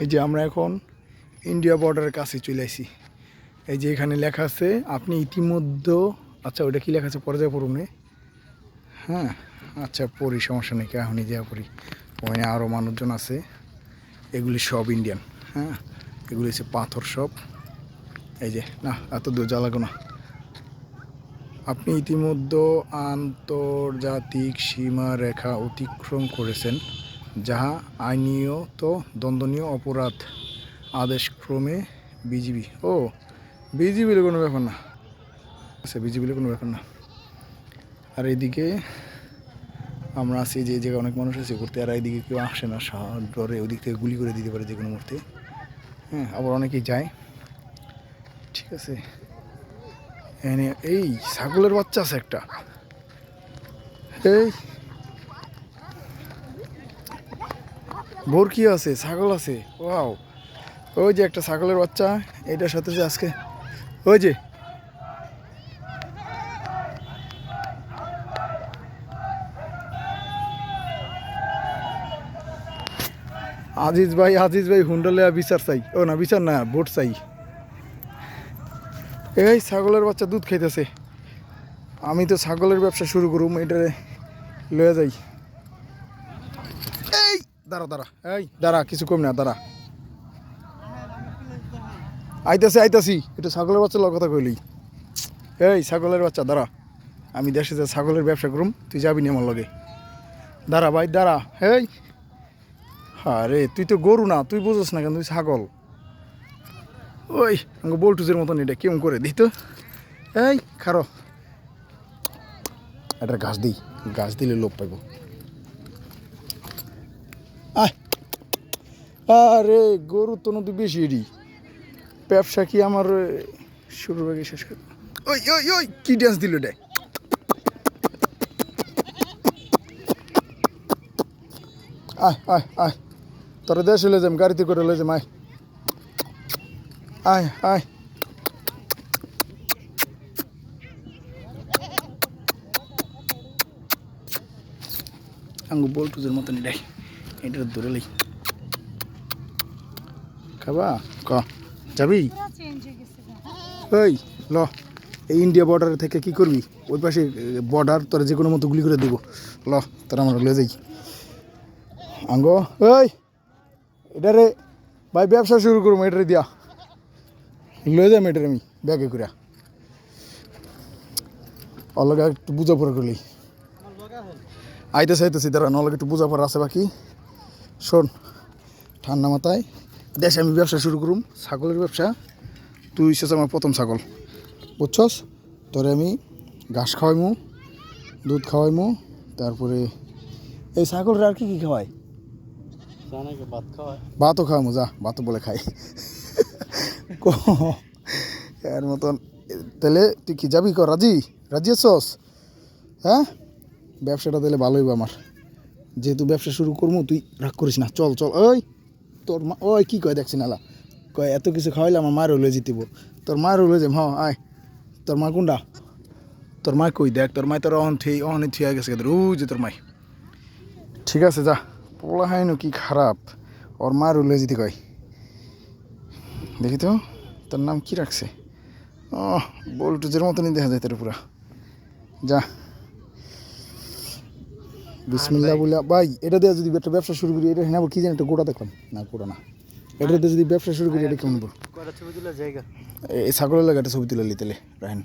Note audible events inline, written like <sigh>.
এই যে আমরা এখন ইন্ডিয়া বর্ডারের কাছে চলে আসি। এই যে এখানে লেখা আছে, আপনি ইতিমধ্যে আচ্ছা ওটা কি লেখা আছে? পরে যা পড়ুন হ্যাঁ আচ্ছা পড়ি, সমস্যা নেই এখনই যা পড়ি ওখানে আরও মানুষজন আছে। এগুলি সব ইন্ডিয়ান হ্যাঁ? এগুলি হচ্ছে পাথর সব। এই যে, না, এত দূর যা লাগো না। আপনি ইতিমধ্যে আন্তর্জাতিক সীমারেখা অতিক্রম করেছেন। যাহা আইনীয়ত দণ্ডনীয় অপরাধ। আদেশক্রমে বিজিবি। ও বিজিবির কোনো ব্যাপার না। আচ্ছা বিজিবির কোনো ব্যাপার না। আর এদিকে আমরা আছি যে জায়গায় অনেক মানুষ আছে ঘুরতে, আর এইদিকে কেউ আসে না ডরে ওদিক থেকে গুলি করে দিতে পারে যে কোনো মুহূর্তে। হ্যাঁ আবার অনেকেই যায়। ঠিক আছে। এই ছাগলের বাচ্চা আছে একটা। এই কি আছে, ছাগল আছে, ওয়াও। ওই যে একটা ছাগলের বাচ্চা, এটার সাথে যে আজকে, ওই যে। আজিজ ভাই আজিজ ভাই হুন্ডলে বিচার চাই। ও না, বিচার না, ভোট চাই। এই ছাগলের বাচ্চা দুধ খাইতেছে। আমি তো ছাগলের ব্যবসা শুরু করুম, এটারে লয়ে যাই। দাঁড়া দাঁড়া। এই, দাঁড়া, কিছু কম না, দাঁড়া। আইতাছি আইতাছি। এটা ছাগলের বাচ্চা লগ কথা কইলি। এই, ছাগলের বাচ্চা, দাঁড়া। আমি দেশে যা ছাগলের ব্যবসা করুম, তুই যাবি নি আমার লগে। দাঁড়া ভাই, দাঁড়া। এই। আরে তুই তো গরু না, তুই বুঝোস না কেন, তুই ছাগল। ওই, আমাকে বল্টুজের মতন এটা কেমন করে দিত এই, খারো। একটা গাছ দিই গাছ দিলে লোক পাইব। আরে গরু তো নদী বেশি এডি ব্যবসা কি আমার এ, শুরুর আগে শেষ করে ওই ওই ওই কি ড্যান্স দিল এটা? আয় আয় আয়। তোরা দেশে লয়ে যাম গাড়িতে করে লয়ে যাম আয়। আয় আয়। আঙ্গু বল্টুজের মতন এটাই এটার দূরে লই। খাবা? ক। যাবি। ওই ল। এই ইন্ডিয়া বর্ডার থেকে কি করবি? ওই পাশে বর্ডার তোরা যে কোনো মতো গুলি করে দিব। ল তোরা আমরা লয়ে যাই। আঙ্গ ওই এটারে ভাই ব্যবসা শুরু করব এটারে দিয়া। লয়ে যাম এটারে আমি ব্যাগে করে। অলগা একটু বুঝা পড়া করলি আইতেছে আইতেছি দাঁড়া নলগে একটু বুঝা পড়া আছে বাকি। শোন ঠান্ডা মাথায় দেশে, আমি ব্যবসা শুরু করুম। ছাগলের ব্যবসা। তুই হচ্ছে আমার প্রথম ছাগল। বুঝছস? তোরে আমি ঘাস খাওয়াইমু, দুধ খাওয়াইমু, তারপরে এই ছাগলরা আর কি কি খাওয়াই? ভাতও খাওয়ামু, যা, ভাতও বলে খাই। <laughs> এর মতন। তাহলে তুই কি যাবি ক রাজি? রাজি আছস? হ্যাঁ? ব্যবসাটা তাহলে ভালোই আমার। যেহেতু ব্যবসা শুরু করব তুই রাগ করিস না। চল চল, ওই। তোর মা ওই কি কয় দেখছি নালা কয়, এত কিছু খাওয়াইলে আমার মায়ের হলে জিতিব। তোর মায়ের হলে যাম হ্যাঁ আয়। তোর মা কোনটা তোর মা কই দেখ, তোর মায় তোর অহন থুই অহনে থুয়া গেছে ও যে তোর মাই। ঠিক আছে, যা। পোলা হাইনো কি খারাপ। ওর মার উল্লে যেতে কয়। দেখি তো, তোর নাম কি রাখছে? ও বল্টুজের মতনই দেখা যায় তোর পুরা। যা। বিসমিল্লা বলে ভাই এটা দিয়ে যদি একটা ব্যবসা শুরু করি এটা হ্যাঁ কি জানি একটা গোটা দেখলাম। না গোটা না। এটা দিয়ে যদি ব্যবসা শুরু করি এটা কেমন বল জায়গা। এই ছাগলের লাগাটা ছবি তুলে লিতেলে রাহেন।